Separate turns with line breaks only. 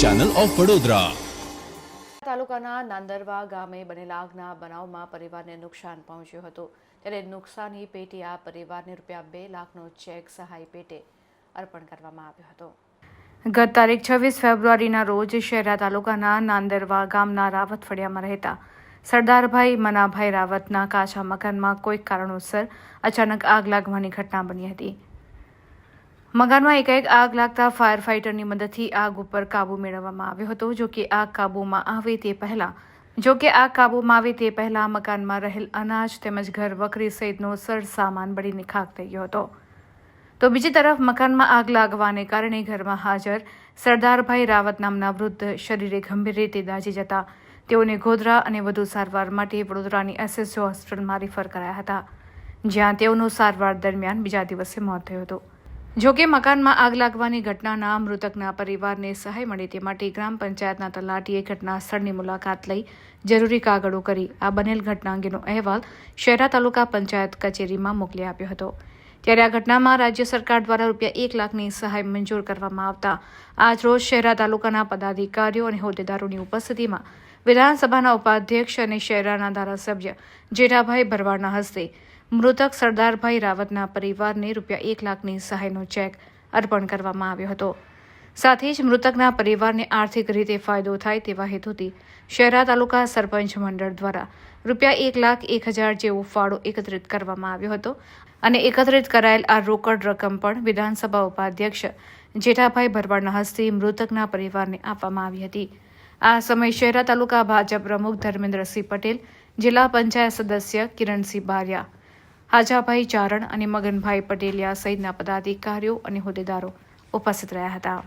Channel of Vadodara
તાલુકાના નાંદરવા ગામે બનેલા આગના બનાવમાં પરિવારને નુકસાન પહોંચ્યું હતું. ત્યારે નુકસાની પેટી આ પરિવારને રૂપિયા બે લાખનો ચેક સહાય પેટે અર્પણ કરવામાં આવ્યો હતો. ગત તારીખ છવ્વીસ ફેબ્રુઆરીના રોજ શહેરા તાલુકાના નાંદરવા ગામના રાવત ફળિયામાં રહેતા સરદારભાઈ મનાભાઈ રાવતના કાચા મકાનમાં કોઈક કારણોસર અચાનક આગ લાગવાની ઘટના બની હતી. મકાનમાં એકાએક આગ લાગતા ફાયર ફાઇટરની મદદથી આગ ઉપર કાબુ મેળવવામાં આવ્યો હતો. જો કે આગ કાબૂમાં આવે તે પહેલા જો કે આગ કાબૂમાં આવે તે પહેલા મકાનમાં રહેલ અનાજ તેમજ ઘર વકરી સહિતનો સર સામાન બળીને ખાક થઈ ગયો હતો. તો બીજી તરફ મકાનમાં આગ લાગવાને કારણે ઘરમાં હાજર સરદારભાઈ રાવત નામના વૃદ્ધ શરીરે ગંભીર રીતે દાઝી જતા તેઓને ગોધરા અને વધુ સારવાર માટે વડોદરાની એસએસઓ હોસ્પિટલમાં રિફર કરાયા હતા, જ્યાં તેઓનું સારવાર દરમિયાન બીજા દિવસે મોત થયું હતું. જો કે મકાનમાં આગ લાગવાની ઘટનાના મૃતકના પરિવારને સહાય મળે તે માટે ગ્રામ પંચાયતના તલાટીએ ઘટના સ્થળની મુલાકાત લઈ જરૂરી કાગળો કરી આ બનેલ ઘટના અંગેનો અહેવાલ શહેરા તાલુકા પંચાયત કચેરીમાં મોકલી આપ્યો હતો. ત્યારે આ ઘટનામાં રાજ્ય સરકાર દ્વારા રૂપિયા એક લાખની સહાય મંજૂર કરવામાં આવતા આજરોજ શહેરા તાલુકાના પદાધિકારીઓ અને હોદ્દેદારોની ઉપસ્થિતિમાં વિધાનસભાના ઉપાધ્યક્ષ અને શહેરાના ધારાસભ્ય જેઠાભાઈ ભરવાડના હસ્તે મૃતક સરદારભાઈ રાવતના પરિવારને રૂપિયા એક લાખની સહાયનો ચેક અર્પણ કરવામાં આવ્યો હતો. સાથે જ મૃતકના પરિવારને આર્થિક રીતે ફાયદો થાય તેવા હેતુથી શહેરા તાલુકા સરપંચ મંડળ દ્વારા રૂપિયા એક લાખ એક હજાર જેવો ફાળો એકત્રિત કરવામાં આવ્યો હતો અને એકત્રિત કરાયેલ આ રોકડ રકમ પણ વિધાનસભા ઉપાધ્યક્ષ જેઠાભાઈ ભરવાડના હસ્તે મૃતકના પરિવારને આપવામાં આવી હતી. આ સમયે શહેરા તાલુકા ભાજપ પ્રમુખ ધર્મેન્દ્રસિંહ પટેલ, જિલ્લા પંચાયત સદસ્ય કિરણસિંહ બારિયા હાજાભાઈ ચારણ અને મગનભાઈ પટેલિયા સહિતના પદાધિકારીઓ અને હોદ્દેદારો ઉપસ્થિત રહ્યા હતા.